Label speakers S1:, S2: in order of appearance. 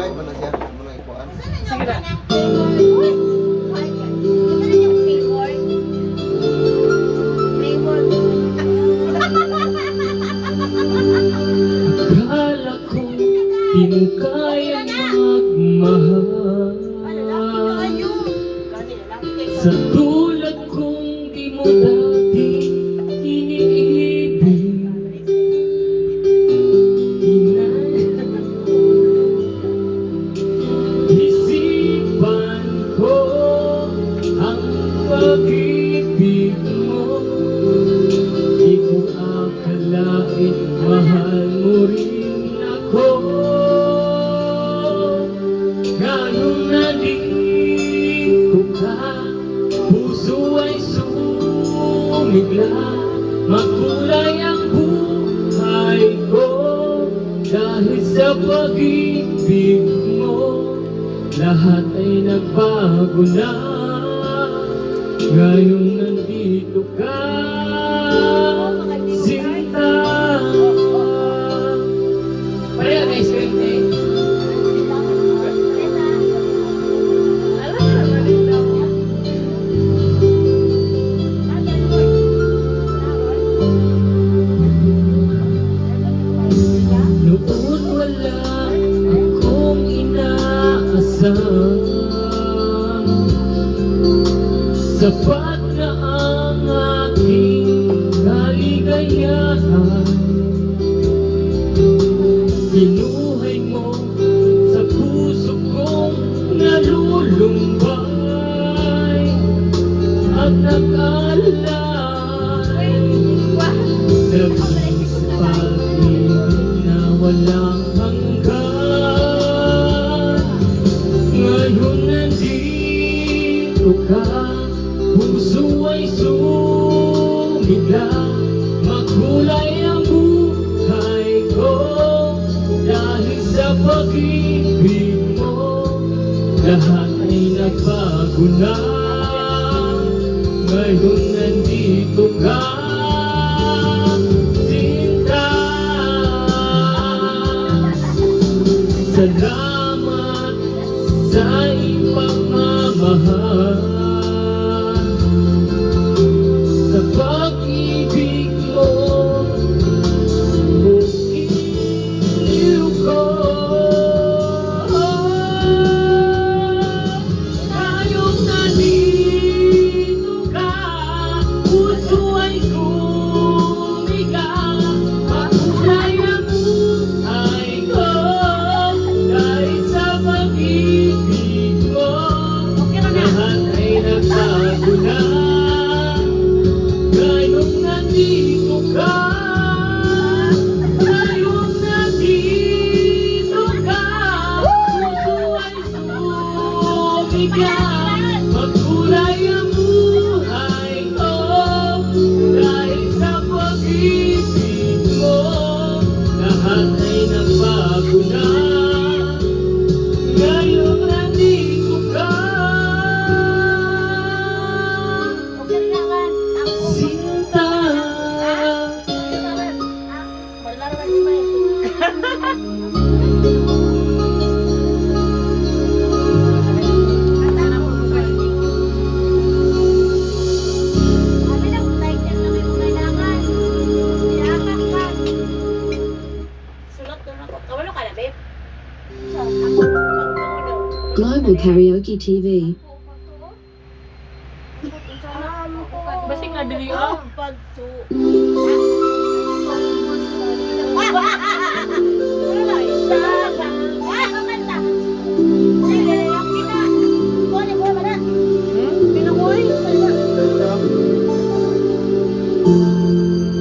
S1: live ba na siya? Ano na ikuan?
S2: Sige na.
S3: Akala ko di mo kaya pag-ibig mo. Di ko ako. Ngayon nandito ka. Puso ay sumigla buhay ko. Dahil sa pag-ibig Lahat ay nagbago na Ngayong nandito ka Sinta ice cream eh. Noon wala akong inaasam Sapat na ang aking kaligayahan. Pinuhay mo sa puso kong nalulumbay At nag-alay sa pag-ibig na walang hanggan Ngayon nandito ka Puso ay sumigla. Makulay ang buhay ko. Dahil sa pag-ibig mo Lahat ay nagbago na. Ngayon nandito ka. Sinta. Salamat Lahat ay nagbago na
S4: Global Karaoke TV.
S2: Basig na dili ah.